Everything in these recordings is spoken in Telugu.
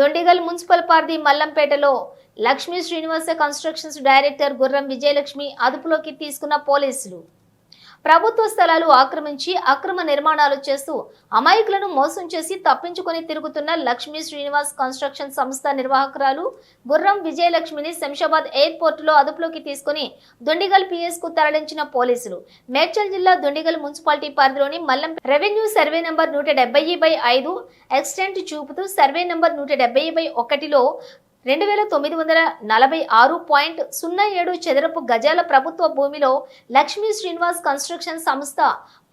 దొండిగల్ మున్సిపల్ పరిధి మల్లంపేటలో లక్ష్మీ శ్రీనివాస కన్స్ట్రక్షన్స్ డైరెక్టర్ గుర్రం విజయలక్ష్మి అదుపులోకి తీసుకున్న పోలీసులు. ప్రభుత్వ స్థలాలు ఆక్రమించి అక్రమ నిర్మాణాలు చేస్తూ అమాయకులను మోసం చేసి తప్పించుకొని తిరుగుతున్న లక్ష్మీ శ్రీనివాస్ కన్స్ట్రక్షన్ సంస్థ నిర్వాహకురాలు గుర్రం విజయలక్ష్మిని శంషాబాద్ ఎయిర్పోర్టులో అదుపులోకి తీసుకుని దుండిగల్ పిఎస్కు తరలించిన పోలీసులు. మేడ్చల్ జిల్లా దుండిగల్ మున్సిపాలిటీ పరిధిలోని మల్లం రెవెన్యూ సర్వే నంబర్ నూట డెబ్బై బై ఐదు ఎక్స్టెంట్ చూపుతూ సర్వే నంబర్ నూట డెబ్బై బై ఒకటిలో రెండు వేల తొమ్మిది వందల నలభై ఆరు పాయింట్ సున్నా ఏడు చదరపు గజాల ప్రభుత్వ భూమిలో లక్ష్మీ శ్రీనివాస్ కన్స్ట్రక్షన్ సంస్థ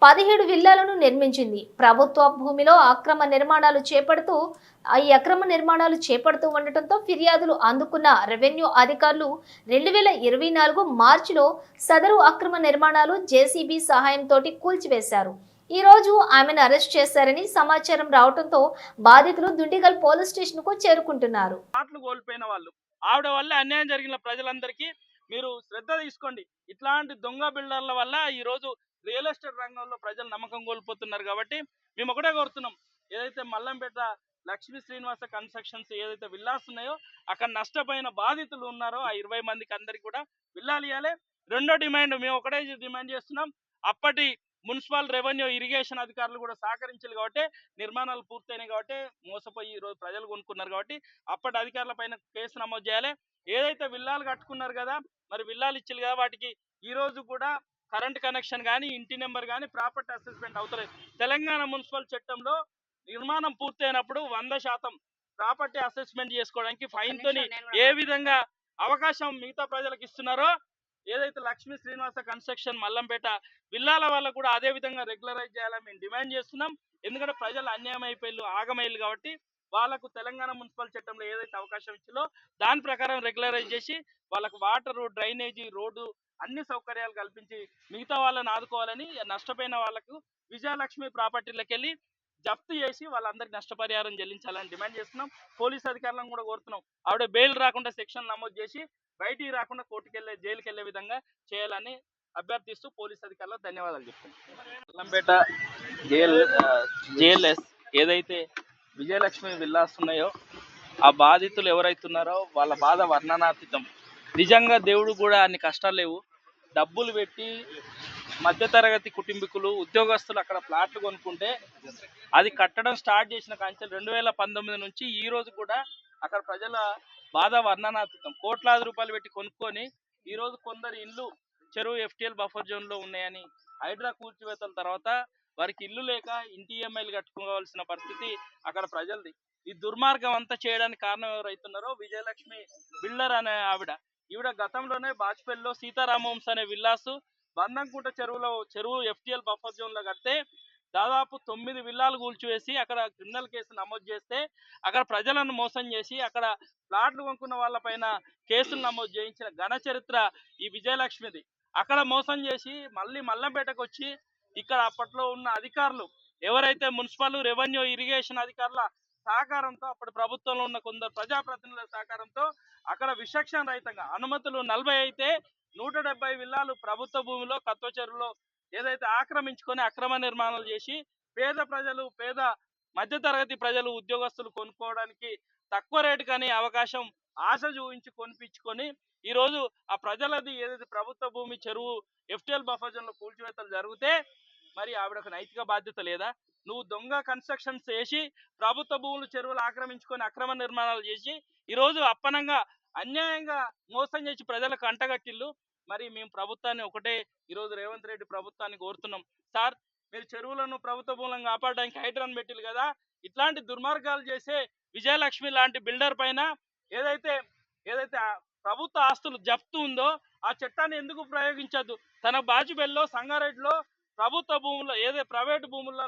పదిహేడు విల్లాలను నిర్మించింది. ప్రభుత్వ భూమిలో అక్రమ నిర్మాణాలు చేపడుతూ ఈ అక్రమ నిర్మాణాలు చేపడుతూ ఉండటంతో ఫిర్యాదులు అందుకున్న రెవెన్యూ అధికారులు రెండు వేల ఇరవై నాలుగు మార్చిలో సదరు అక్రమ నిర్మాణాలు జేసీబీ సహాయంతో కూల్చివేశారు. ఈ రోజు ఆమెను అరెస్ట్ చేశారని సమాచారం రావడంతో బాధితులు దుండిగల్ పోలీస్ స్టేషన్కు చేరుకుంటున్నారు. మాటలు కోల్పోయిన వాళ్ళు. ఆవిడ వల్ల అన్యాయం జరిగిన ప్రజలందరికీ మీరు శ్రద్ధ తీసుకోండి. ఇట్లాంటి దొంగ బిల్డర్ల వల్ల ఈరోజు రియల్ ఎస్టేట్ రంగంలో ప్రజలు నమ్మకం కోల్పోతున్నారు కాబట్టి మేము ఒకటే కోరుతున్నాం. ఏదైతే మల్లంపేట లక్ష్మీ శ్రీనివాస కన్స్ట్రక్షన్స్ ఏదైతే విల్లాస్ ఉన్నాయో అక్కడ నష్టపోయిన బాధితులు ఉన్నారో ఆ ఇరవై మందికి అందరికి కూడా విల్లాలు ఇవ్వాలి రెండో డిమాండ్ మేము ఒకటే డిమాండ్ చేస్తున్నాం. అప్పటి మున్సిపల్ రెవెన్యూ ఇరిగేషన్ అధికారులు కూడా సహకరించారు కాబట్టి నిర్మాణాలు పూర్తయినాయి కాబట్టి మోసపోయి ఈ రోజు ప్రజలు కొనుక్కున్నారు కాబట్టి అప్పటి అధికారుల పైన కేసు నమోదు చేయాలి. ఏదైతే విల్లాలు కట్టుకున్నారు కదా మరి విల్లాలు ఇచ్చారు కదా వాటికి ఈ రోజు కూడా కరెంట్ కనెక్షన్ కానీ ఇంటి నెంబర్ కానీ ప్రాపర్టీ అసెస్మెంట్ అవుతలేదు. తెలంగాణ మున్సిపల్ చట్టంలో నిర్మాణం పూర్తయినప్పుడు వంద శాతం ప్రాపర్టీ అసెస్మెంట్ చేసుకోవడానికి ఫైన్ తోని ఏ విధంగా అవకాశం మిగతా ప్రజలకు ఇస్తున్నారో ఏదైతే లక్ష్మీ శ్రీనివాస కన్స్ట్రక్షన్ మల్లంపేట విల్లాల వల్ల కూడా అదే విధంగా రెగ్యులరైజ్ చేయాలని మేము డిమాండ్ చేస్తున్నాం. ఎందుకంటే ప్రజలు అన్యాయం అయిపోయి ఆగమైలు కాబట్టి వాళ్ళకు తెలంగాణ మున్సిపల్ చట్టంలో ఏదైతే అవకాశం ఇచ్చిందో దాని ప్రకారం రెగ్యులరైజ్ చేసి వాళ్ళకు వాటర్ డ్రైనేజీ రోడ్డు అన్ని సౌకర్యాలు కల్పించి మిగతా వాళ్ళని ఆదుకోవాలని నష్టపోయిన వాళ్ళకు విజయలక్ష్మి ప్రాపర్టీలకు వెళ్ళి జప్తు చేసి వాళ్ళందరికీ నష్టపరిహారం చెల్లించాలని డిమాండ్ చేస్తున్నాం. పోలీస్ అధికారులను కూడా కోరుతున్నాం. ఆవిడ బెయిల్ రాకుండా సెక్షన్ నమోదు చేసి బయటికి రాకుండా కోర్టుకు వెళ్ళే జైలుకి వెళ్ళే విధంగా చేయాలని అభ్యర్థిస్తూ పోలీస్ అధికారులకు ధన్యవాదాలు చెప్తున్నాను అల్లంపేట జైల్ జేఎల్ఎస్ ఏదైతే విజయలక్ష్మి విల్లాస్ ఉన్నాయో ఆ బాధితులు ఎవరైతున్నారో వాళ్ళ బాధ వర్ణనాతీతం. నిజంగా దేవుడు కూడా అన్ని కష్టాలు లేవు. డబ్బులు పెట్టి మధ్యతరగతి కుటుంబీకులు ఉద్యోగస్తులు అక్కడ ప్లాట్లు కొనుక్కుంటే అది కట్టడం స్టార్ట్ చేసిన కాంచెలు రెండు వేల పంతొమ్మిది నుంచి ఈ రోజు కూడా అక్కడ ప్రజల బాధ వర్ణనాతీతం. కోట్లాది రూపాయలు పెట్టి కొనుక్కొని ఈ రోజు కొందరు ఇల్లు చెరువు ఎఫ్టీఎల్ బఫర్ జోన్లో ఉన్నాయని హైడ్రా కూల్చివేతల తర్వాత వారికి ఇల్లు లేక ఇంటి ఈఎంఐలు కట్టుకోవాల్సిన పరిస్థితి అక్కడ ప్రజలది. ఈ దుర్మార్గం అంతా చేయడానికి కారణం ఎవరైతున్నారో విజయలక్ష్మి బిల్డర్ అనే ఆవిడ. ఈవిడ గతంలోనే బాజ్పేయిలో సీతారామవంశ అనే విల్లాసు బంధంకుంట చెరువులో చెరువు ఎఫ్టీఎల్ బఫర్ జోన్లో కడితే దాదాపు తొమ్మిది విల్లాలు కూల్చివేసి అక్కడ క్రిమినల్ కేసు నమోదు చేస్తే అక్కడ ప్రజలను మోసం చేసి అక్కడ ప్లాట్లు కొనుక్కున్న వాళ్ళపైన కేసులు నమోదు చేయించిన ఘన చరిత్ర ఈ విజయలక్ష్మిది. అక్కడ మోసం చేసి మళ్ళీ మల్లంపేటకు వచ్చి ఇక్కడ అప్పట్లో ఉన్న అధికారులు ఎవరైతే మున్సిపల్ రెవెన్యూ ఇరిగేషన్ అధికారుల సహకారంతో అప్పటి ప్రభుత్వంలో ఉన్న కొందరు ప్రజాప్రతినిధుల సహకారంతో అక్కడ విచక్షణ రహితంగా అనుమతులు నలభై అయితే నూట డెబ్బై విల్లాలు ప్రభుత్వ భూమిలో కత్వ చెరువులో ఏదైతే ఆక్రమించుకొని అక్రమ నిర్మాణాలు చేసి పేద ప్రజలు పేద మధ్యతరగతి ప్రజలు ఉద్యోగస్తులు కొనుక్కోవడానికి తక్కువ రేటు కానీ అవకాశం ఆశ చూపించి కొనిపించుకొని ఈ రోజు ఆ ప్రజలది ఏదైతే ప్రభుత్వ భూమి చెరువు ఎఫ్టిఎల్ బఫర్ కూల్చివేతలు జరిగితే మరి ఆవిడకు నైతిక బాధ్యత లేదా? నువ్వు దొంగ కన్స్ట్రక్షన్స్ చేసి ప్రభుత్వ భూములు చెరువులు ఆక్రమించుకొని అక్రమ నిర్మాణాలు చేసి ఈ రోజు అప్పనంగా అన్యాయంగా మోసం చేసి ప్రజలకు అంటగట్టిల్లు. మరి మేము ప్రభుత్వాన్ని ఒకటే ఈరోజు రేవంత్ రెడ్డి ప్రభుత్వాన్ని కోరుతున్నాం. సార్ మీరు చెరువులను ప్రభుత్వ భూములను కాపాడడానికి హైడ్రాన్ పెట్టిల్లు కదా? ఇట్లాంటి దుర్మార్గాలు చేసే విజయలక్ష్మి లాంటి బిల్డర్ పైన ఏదైతే ఏదైతే ప్రభుత్వ ఆస్తులు జప్తు ఉందో ఆ చట్టాన్ని ఎందుకు ప్రయోగించద్దు? తన బాజుబెల్లో సంగారెడ్డిలో ప్రభుత్వ భూముల్లో ఏదే ప్రైవేట్ భూములలో